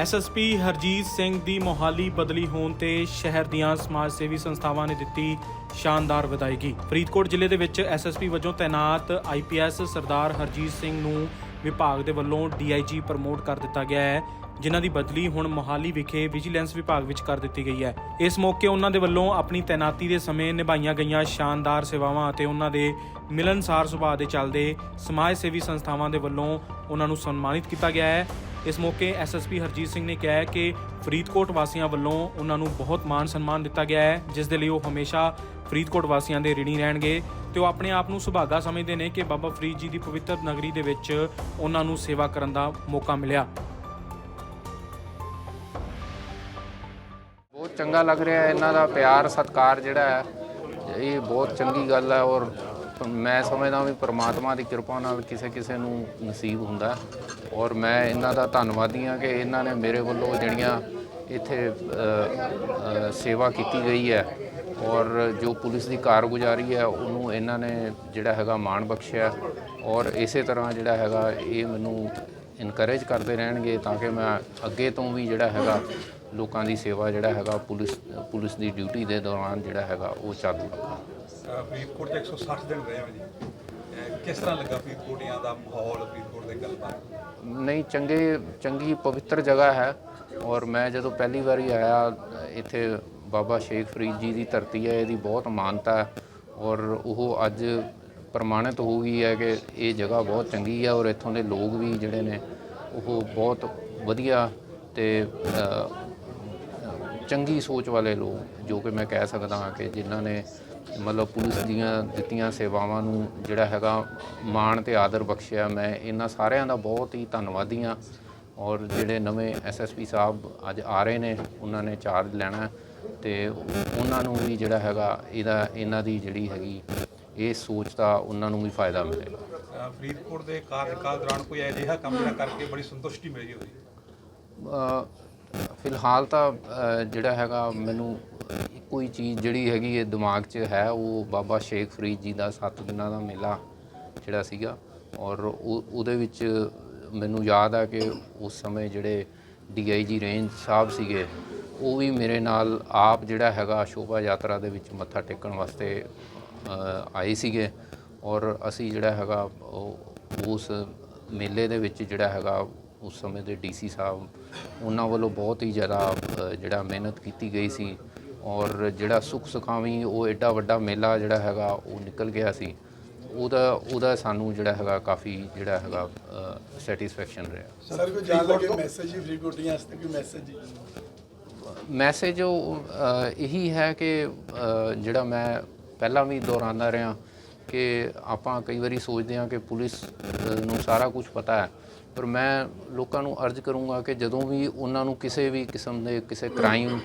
SSP Harjeet Singh ਦੀ ਮੋਹਾਲੀ ਬਦਲੀ ਹੋਣ ਤੇ ਸ਼ਹਿਰ ਦੀਆਂ ਸਮਾਜ ਸੇਵੀ ਸੰਸਥਾਵਾਂ ਨੇ ਦਿੱਤੀ ਸ਼ਾਨਦਾਰ ਵਿਦਾਇਗੀ। ਫਰੀਦਕੋਟ ਜ਼ਿਲ੍ਹੇ ਦੇ ਵਿੱਚ ਐਸਐਸਪੀ ਵਜੋਂ ਤਾਇਨਾਤ ਆਈਪੀਐਸ ਸਰਦਾਰ ਹਰਜੀਤ ਸਿੰਘ ਨੂੰ ਵਿਭਾਗ ਦੇ ਵੱਲੋਂ ਡੀਆਈਜੀ ਪ੍ਰਮੋਟ ਕਰ ਦਿੱਤਾ ਗਿਆ ਹੈ, ਜਿਨ੍ਹਾਂ ਦੀ ਬਦਲੀ ਹੁਣ ਮੋਹਾਲੀ ਵਿਖੇ ਵਿਜੀਲੈਂਸ ਵਿਭਾਗ ਵਿੱਚ ਕਰ ਦਿੱਤੀ ਗਈ ਹੈ। ਇਸ ਮੌਕੇ ਉਹਨਾਂ ਦੇ ਵੱਲੋਂ ਆਪਣੀ ਤਾਇਨਾਤੀ ਦੇ ਸਮੇਂ ਨਿਭਾਈਆਂ ਗਈਆਂ ਸ਼ਾਨਦਾਰ ਸੇਵਾਵਾਂ ਅਤੇ ਉਹਨਾਂ ਦੇ ਮਿਲਨਸਾਰ ਸੁਭਾਅ ਦੇ ਚੱਲਦੇ ਸਮਾਜ ਸੇਵੀ ਸੰਸਥਾਵਾਂ ਦੇ ਵੱਲੋਂ ਉਹਨਾਂ ਨੂੰ ਸਨਮਾਨਿਤ ਕੀਤਾ ਗਿਆ ਹੈ। ਇਸ ਮੌਕੇ ਐਸਐਸਪੀ ਹਰਜੀਤ ਸਿੰਘ ਨੇ ਕਿਹਾ ਹੈ ਕਿ ਫਰੀਦਕੋਟ ਵਾਸੀਆਂ ਵੱਲੋਂ ਉਹਨਾਂ ਨੂੰ ਬਹੁਤ ਮਾਣ ਸਨਮਾਨ ਦਿੱਤਾ ਗਿਆ ਹੈ, ਜਿਸ ਦੇ ਲਈ ਉਹ ਹਮੇਸ਼ਾ ਫਰੀਦਕੋਟ ਵਾਸੀਆਂ ਦੇ ਰਿਣੀ ਰਹਿਣਗੇ ਤੇ ਉਹ ਆਪਣੇ ਆਪ ਨੂੰ ਸੁਭਾਗਾ ਸਮਝਦੇ ਨੇ ਕਿ ਬਾਬਾ ਫਰੀਦ ਜੀ ਦੀ ਪਵਿੱਤਰ ਨਗਰੀ ਦੇ ਵਿੱਚ ਉਹਨਾਂ ਨੂੰ ਸੇਵਾ ਕਰਨ ਦਾ ਮੌਕਾ ਮਿਲਿਆ। ਬਹੁਤ ਚੰਗਾ ਲੱਗ ਰਿਹਾ ਹੈ, ਇਹਨਾਂ ਦਾ ਪਿਆਰ ਸਤਿਕਾਰ ਜਿਹੜਾ ਹੈ, ਇਹ ਬਹੁਤ ਚੰਗੀ ਗੱਲ ਹੈ ਔਰ ਮੈਂ ਸਮਝਦਾ ਵੀ ਪ੍ਰਮਾਤਮਾ ਦੀ ਕਿਰਪਾ ਨਾਲ ਕਿਸੇ ਕਿਸੇ ਨੂੰ ਨਸੀਬ ਹੁੰਦਾ ਔਰ ਮੈਂ ਇਹਨਾਂ ਦਾ ਧੰਨਵਾਦੀ ਹਾਂ ਕਿ ਇਹਨਾਂ ਨੇ ਮੇਰੇ ਵੱਲੋਂ ਜਿਹੜੀਆਂ ਇੱਥੇ ਸੇਵਾ ਕੀਤੀ ਗਈ ਹੈ। ਔਰ ਜੋ ਪੁਲਿਸ ਦੀ ਕਾਰਗੁਜ਼ਾਰੀ ਹੈ, ਉਹਨੂੰ ਇਹਨਾਂ ਨੇ ਜਿਹੜਾ ਹੈਗਾ ਮਾਣ ਬਖਸ਼ਿਆ ਔਰ ਇਸੇ ਤਰ੍ਹਾਂ ਜਿਹੜਾ ਹੈਗਾ, ਇਹ ਮੈਨੂੰ ਇਨਕਰੇਜ ਕਰਦੇ ਰਹਿਣਗੇ ਤਾਂ ਕਿ ਮੈਂ ਅੱਗੇ ਤੋਂ ਵੀ ਜਿਹੜਾ ਹੈਗਾ ਲੋਕਾਂ ਦੀ ਸੇਵਾ ਜਿਹੜਾ ਹੈਗਾ ਪੁਲਿਸ ਪੁਲਿਸ ਦੀ ਡਿਊਟੀ ਦੇ ਦੌਰਾਨ ਜਿਹੜਾ ਹੈਗਾ ਉਹ ਚਾਲੂ ਰੱਖਾਂ। ਫਰੀਦਕੋਟ 'ਚ 160 ਦਿਨ ਰਹੇ ਹੋ ਜੀ। ਕਿਸ ਤਰ੍ਹਾਂ ਲੱਗਾ ਫਰੀਦਕੋਟੀਆਂ ਦਾ ਮਾਹੌਲ ਫਰੀਦਕੋਟ ਦੇ ਗੱਲਬਾਤ? ਨਹੀਂ ਚੰਗੇ ਚੰਗੀ ਪਵਿੱਤਰ ਜਗ੍ਹਾ ਹੈ। ਔਰ ਮੈਂ ਜਦੋਂ ਪਹਿਲੀ ਵਾਰੀ ਆਇਆ ਇੱਥੇ ਬਾਬਾ ਸ਼ੇਖ ਫਰੀਦ ਜੀ ਦੀ ਧਰਤੀ ਹੈ ਇਹਦੀ ਬਹੁਤ ਮਾਨਤਾ ਹੈ। ਔਰ ਉਹ ਅੱਜ ਪ੍ਰਮਾਣਿਤ ਹੋ ਗਈ ਹੈ ਕਿ ਇਹ ਜਗ੍ਹਾ ਬਹੁਤ ਚੰਗੀ ਹੈ ਔਰ ਇੱਥੋਂ ਦੇ ਲੋਕ ਵੀ ਜਿਹੜੇ ਨੇ ਉਹ ਬਹੁਤ ਵਧੀਆ ਤੇ ਚੰਗੀ ਸੋਚ ਵਾਲੇ ਲੋਕ ਜੋ ਕਿ ਮੈਂ ਕਹਿ ਸਕਦਾ ਹਾਂ ਕਿ ਜਿਨ੍ਹਾਂ ਨੇ ਮਤਲਬ ਪੁਲਿਸ ਦੀਆਂ ਦਿੱਤੀਆਂ ਸੇਵਾਵਾਂ ਨੂੰ ਜਿਹੜਾ ਹੈਗਾ ਮਾਣ ਤੇ ਆਦਰ ਬਖਸ਼ਿਆ ਮੈਂ ਇਹਨਾਂ ਸਾਰਿਆਂ ਦਾ ਬਹੁਤ ਹੀ ਧੰਨਵਾਦੀ ਹਾਂ। ਔਰ ਜਿਹੜੇ ਨਵੇਂ ਐਸਐਸਪੀ ਸਾਹਿਬ ਅੱਜ ਆ ਰਹੇ ਨੇ ਉਹਨਾਂ ਨੇ ਚਾਰਜ ਲੈਣਾ ਤੇ ਉਹਨਾਂ ਨੂੰ ਵੀ ਜਿਹੜਾ ਹੈਗਾ ਇਹਦਾ ਇਹਨਾਂ ਦੀ ਜਿਹੜੀ ਹੈਗੀ ਇਹ ਸੋਚ ਦਾ ਉਹਨਾਂ ਨੂੰ ਵੀ ਫਾਇਦਾ ਮਿਲੇਗਾ। ਫਰੀਦਕੋਟ ਦੇ ਕਾਰਜਕਾਲ ਦੌਰਾਨ ਕੋਈ ਅਜਿਹਾ ਕੰਮ ਜਿਹੜਾ ਕਰਕੇ ਬੜੀ ਸੰਤੁਸ਼ਟੀ ਮਿਲੀ ਹੋਵੇ ਅ, ਫਿਲਹਾਲ ਤਾਂ ਜਿਹੜਾ ਹੈਗਾ ਮੈਨੂੰ ਇੱਕੋ ਹੀ ਚੀਜ਼ ਜਿਹੜੀ ਹੈਗੀ ਇਹ ਦਿਮਾਗ 'ਚ ਹੈ, ਉਹ ਬਾਬਾ ਸ਼ੇਖ ਫਰੀਦ ਜੀ ਦਾ ਸੱਤ ਦਿਨਾਂ ਦਾ ਮੇਲਾ ਜਿਹੜਾ ਸੀਗਾ ਔਰ ਉਹ ਉਹਦੇ ਵਿੱਚ ਮੈਨੂੰ ਯਾਦ ਆ ਕਿ ਉਸ ਸਮੇਂ ਜਿਹੜੇ ਡੀਆਈਜੀ ਰੇਂਜ ਸਾਹਿਬ ਸੀਗੇ, ਉਹ ਵੀ ਮੇਰੇ ਨਾਲ ਆਪ ਜਿਹੜਾ ਹੈਗਾ ਸ਼ੋਭਾ ਯਾਤਰਾ ਦੇ ਵਿੱਚ ਮੱਥਾ ਟੇਕਣ ਵਾਸਤੇ ਆਏ ਸੀਗੇ ਔਰ ਅਸੀਂ ਜਿਹੜਾ ਹੈਗਾ ਉਸ ਮੇਲੇ ਦੇ ਵਿੱਚ ਜਿਹੜਾ ਹੈਗਾ ਉਸ ਸਮੇਂ ਦੇ ਡੀਸੀ ਸਾਹਿਬ ਉਹਨਾਂ ਵੱਲੋਂ ਬਹੁਤ ਹੀ ਜ਼ਿਆਦਾ ਜਿਹੜਾ ਮਿਹਨਤ ਕੀਤੀ ਗਈ ਸੀ ਔਰ ਜਿਹੜਾ ਸੁੱਖ ਸੁਖਾਵੀਂ ਉਹ ਐਡਾ ਵੱਡਾ ਮੇਲਾ ਜਿਹੜਾ ਹੈਗਾ ਉਹ ਨਿਕਲ ਗਿਆ ਸੀ ਉਹਦਾ ਉਹਦਾ ਸਾਨੂੰ ਜਿਹੜਾ ਹੈਗਾ ਕਾਫੀ ਜਿਹੜਾ ਹੈਗਾ ਸੈਟੀਸਫੈਕਸ਼ਨ ਰਿਹਾ। ਸਰ ਕੋਈ ਜਾਣ ਲੱਗੇ ਮੈਸੇਜ ਹੀ ਫਰੀਕੋਟੀਆਂ ਵਾਸਤੇ ਕੋਈ ਮੈਸੇਜ ਮੈਸੇਜ ਉਹ ਇਹੀ ਹੈ ਕਿ ਜਿਹੜਾ ਮੈਂ ਪਹਿਲਾਂ ਵੀ ਦੁਹਰਾਉਂਦਾ ਰਿਹਾ ਕਿ ਆਪਾਂ ਕਈ ਵਾਰੀ ਸੋਚਦੇ ਹਾਂ ਕਿ ਪੁਲਿਸ ਨੂੰ ਸਾਰਾ ਕੁਝ ਪਤਾ ਹੈ। ਪਰ ਮੈਂ ਲੋਕਾਂ ਨੂੰ ਅਰਜ਼ ਕਰੂੰਗਾ ਕਿ ਜਦੋਂ ਵੀ ਉਹਨਾਂ ਨੂੰ ਕਿਸੇ ਵੀ ਕਿਸਮ ਦੇ ਕਿਸੇ ਕ੍ਰਾਈਮ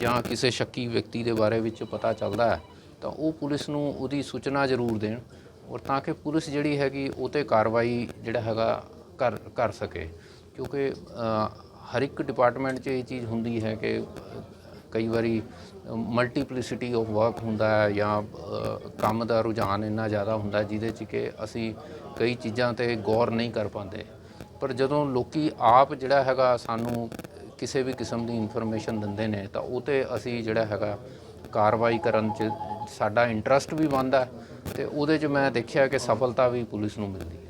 ਜਾਂ ਕਿਸੇ ਸ਼ੱਕੀ ਵਿਅਕਤੀ ਦੇ ਬਾਰੇ ਵਿੱਚ ਪਤਾ ਚੱਲਦਾ ਹੈ, ਤਾਂ ਉਹ ਪੁਲਿਸ ਨੂੰ ਉਹਦੀ ਸੂਚਨਾ ਜ਼ਰੂਰ ਦੇਣ ਔਰ ਤਾਂ ਕਿ ਪੁਲਿਸ ਜਿਹੜੀ ਹੈਗੀ ਉਹ ਤੇ ਕਾਰਵਾਈ ਜਿਹੜਾ ਹੈਗਾ ਕਰ ਕਰ ਸਕੇ। ਕਿਉਂਕਿ ਹਰ ਇੱਕ ਡਿਪਾਰਟਮੈਂਟ 'ਚ ਇਹ ਚੀਜ਼ ਹੁੰਦੀ ਹੈ ਕਿ ਕਈ ਵਾਰੀ ਮਲਟੀਪਲਿਸਿਟੀ ਆਫ ਵਰਕ ਹੁੰਦਾ ਹੈ ਜਾਂ ਕੰਮ ਦਾ ਰੁਝਾਨ ਇੰਨਾ ਜ਼ਿਆਦਾ ਹੁੰਦਾ ਜਿਹਦੇ 'ਚ ਕਿ ਅਸੀਂ ਕਈ ਚੀਜ਼ਾਂ ਤੇ ਗੌਰ ਨਹੀਂ ਕਰ ਪਾਉਂਦੇ। ਪਰ ਜਦੋਂ ਲੋਕੀ ਆਪ ਜਿਹੜਾ ਹੈਗਾ ਸਾਨੂੰ ਕਿਸੇ ਵੀ ਕਿਸਮ ਦੀ ਇਨਫੋਰਮੇਸ਼ਨ ਦਿੰਦੇ ਨੇ, ਤਾਂ ਉਹ ਤੇ ਅਸੀਂ ਜਿਹੜਾ ਹੈਗਾ ਕਾਰਵਾਈ ਕਰਨ 'ਚ ਸਾਡਾ ਇੰਟਰਸਟ ਵੀ ਬਣਦਾ ਹੈ ਤੇ ਉਹਦੇ 'ਚ ਮੈਂ ਦੇਖਿਆ ਕਿ ਸਫਲਤਾ ਵੀ ਪੁਲਿਸ ਨੂੰ ਮਿਲਦੀ ਹੈ।